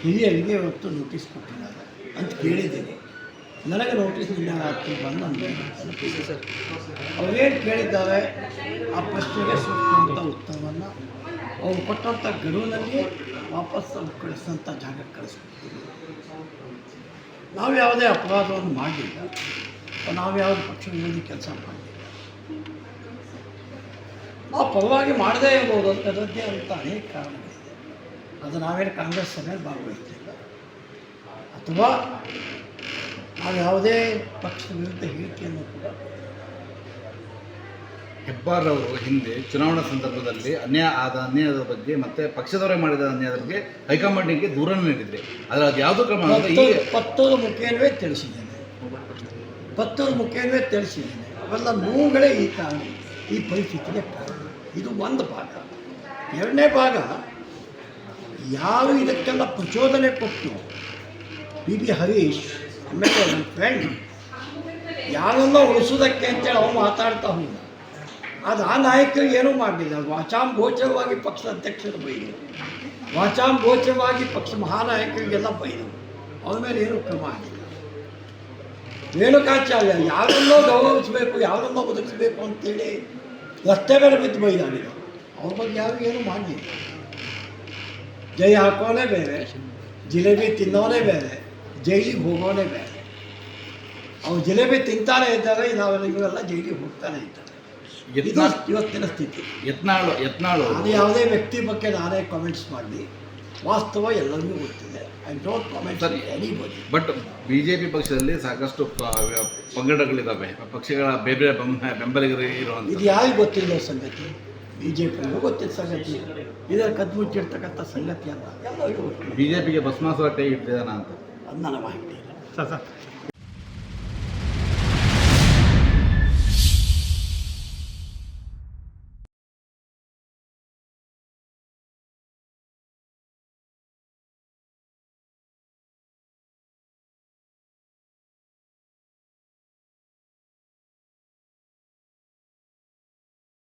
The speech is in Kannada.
ಹಿರಿಯರಿಗೆ ಇವತ್ತು ನೋಟಿಸ್ ಕೊಟ್ಟಿದ್ದಾರೆ ಅಂತ ಕೇಳಿದ್ದೀನಿ. ನನಗೆ ನೋಟಿಸ್ ಇಲ್ಲ ಅಂತ ಬಂದು ನನಗೆ ಸರ್ ಅವ್ರೇನು ಕೇಳಿದ್ದಾರೆ? ಆ ಪ್ರಶ್ನೆಗೆ ಸೂಕ್ತವಂಥ ಉತ್ತರವನ್ನು ಅವ್ರು ಕೊಟ್ಟಂಥ ಗಡುವಿನಲ್ಲಿ ವಾಪಸ್ ಅವ್ರು ಕಳಿಸೋಂಥ ಜಾಗಕ್ಕೆ ಕಳಿಸ್ಕೊಡ್ತೀವಿ ನಾವು ಯಾವುದೇ ಅಪರಾಧವನ್ನು ಮಾಡಲಿಲ್ಲ ನಾವು ಯಾವುದೇ ಪಕ್ಷ ಕೆಲಸ ಮಾಡಲಿಲ್ಲ ನಾವು ಪರವಾಗಿ ಮಾಡದೇ ಇರ್ಬೋದು ಅಂತ ಅನೇಕ ಕಾರಣಗಳಿದೆ ಅದು ನಾವೇನು ಕಾಂಗ್ರೆಸ್ ಸಭೆಯಲ್ಲಿ ಭಾಗವಹಿಸ್ತಿಲ್ಲ. ಅಥವಾ ನಾವು ಯಾವುದೇ ಪಕ್ಷದ ವಿರುದ್ಧ ಹೇಳಿಕೆಯನ್ನು ಕೂಡ ಹೆಬ್ಬಾರ್ ಅವರು ಹಿಂದೆ ಚುನಾವಣಾ ಸಂದರ್ಭದಲ್ಲಿ ಅನ್ಯಾಯ ಆದ ಅನ್ಯಾಯದ ಬಗ್ಗೆ ಮತ್ತೆ ಪಕ್ಷದವರೇ ಮಾಡಿದ ಅನ್ಯಾಯದ ಬಗ್ಗೆ ಹೈಕಮಾಂಡಿಗೆ ದೂರನ್ನು ನೀಡಿದ್ರೆ. ಆದರೆ ಅದು ಯಾವುದೋ ಕ್ರಮ ಪತ್ತೂರ ಮುಖೇನವೇ ತಿಳಿಸಿದ್ದೇನೆ. ಪತ್ತೂರ ಮುಖೇನವೇ ತಿಳಿಸಿದ್ದೇನೆ. ಅವೆಲ್ಲ ನೋವುಗಳೇ ಈ ಕಾರಣ ಈ ಪರಿಸ್ಥಿತಿಗೆ ಕಾರಣ. ಇದು ಒಂದು ಭಾಗ. ಎರಡನೇ ಭಾಗ ಯಾರು ಇದಕ್ಕೆಲ್ಲ ಪ್ರಚೋದನೆ ಕೊಟ್ಟು ಬಿ ಬಿ ಹರೀಶ್, ಆಮೇಲೆ ನನ್ನ ಫ್ರೆಂಡ್ ಯಾರನ್ನೋ ಉಳಿಸೋದಕ್ಕೆ ಅಂತೇಳಿ ಅವನು ಮಾತಾಡ್ತಾ ಹೋದ ಅದು ಆ ನಾಯಕರು ಏನೂ ಮಾಡಲಿಲ್ಲ. ವಾಚಾಂಗೋಚರವಾಗಿ ಪಕ್ಷದ ಅಧ್ಯಕ್ಷರು ಬೈದರು. ವಾಚಾಂಗೋಚರವಾಗಿ ಪಕ್ಷ ಮಹಾನಾಯಕರಿಗೆಲ್ಲ ಬೈದರು. ಅವನ ಮೇಲೆ ಏನೂ ಕ್ರಮ ಆಗಿಲ್ಲ. ರೇಣುಕಾಚಾರ್ಯ ಯಾರನ್ನೋ ಗೌರವಿಸಬೇಕು, ಯಾರನ್ನೋ ಬದುಕಿಸಬೇಕು ಅಂತೇಳಿ ರಸ್ತೆ ಮೇಲೆ ಬಿದ್ದು ಬೈದಾಡಿದ್ರು ಅವ್ರ ಬಗ್ಗೆ ಯಾರು ಏನೂ ಮಾಡಲಿಲ್ಲ. ಜೈ ಹಾಕೋನೇ ಬೇರೆ. ಜಿಲೇಬಿ ತಿನ್ನೋನೇ ಬೇರೆ. ಜೈಲಿಗೆ ಹೋಗೋನೇ ಬೇರೆ. ಅವ್ರು ಜಿಲೇಬಿ ತಿಂತಾನೆ ಇದ್ದಾರೆ ನಾವೆಲ್ಲ ಇವರೆಲ್ಲ ಜೈಲಿಗೆ ಹೋಗ್ತಾನೆ ಇದ್ದಾರೆ. ಇದು ಇವತ್ತಿನ ಸ್ಥಿತಿ. ಯತ್ನಾಳು ಯತ್ನಾಳು ಅದು ಯಾವುದೇ ವ್ಯಕ್ತಿ ಬಗ್ಗೆ ನಾನೇ ಕಾಮೆಂಟ್ಸ್ ಮಾಡಲಿ. ವಾಸ್ತವ ಎಲ್ಲರಿಗೂ ಗೊತ್ತಿದೆ. ಐ ಡೋಂಟ್ ಕಾಮೆಂಟ್ ಸರಿ. Anybody but B J P ಪಕ್ಷದಲ್ಲಿ ಸಾಕಷ್ಟು ಪಂಗಡಗಳಿದ್ದಾವೆ ಪಕ್ಷಗಳ ಬೇರೆ ಬೆಂಬಲಿಗರು ಇರುವಂಥ ಇದು ಯಾರಿಗೆ ಗೊತ್ತಿಲ್ಲ ಸಂಗತಿ? ಬಿ ಜೆ ಪಿಗೂ ಗೊತ್ತಿದ್ದ ಸಂಗತಿ ಇದರ ಕದ್ಮುಚ್ಚಿರ್ತಕ್ಕಂಥ ಸಂಗತಿ ಅಲ್ಲ. ಎಲ್ಲರಿಗೂ ಗೊತ್ತಿದೆ ಬಿ ಜೆ ಪಿಗೆ ಭಸ್ಮಾಸುರ ಕೈ ಇಟ್ಟಿದ್ದಾನ ಅಂತ? ಅದು ನನ್ನ ಮಾಹಿತಿ ಇಲ್ಲ. Sir sir.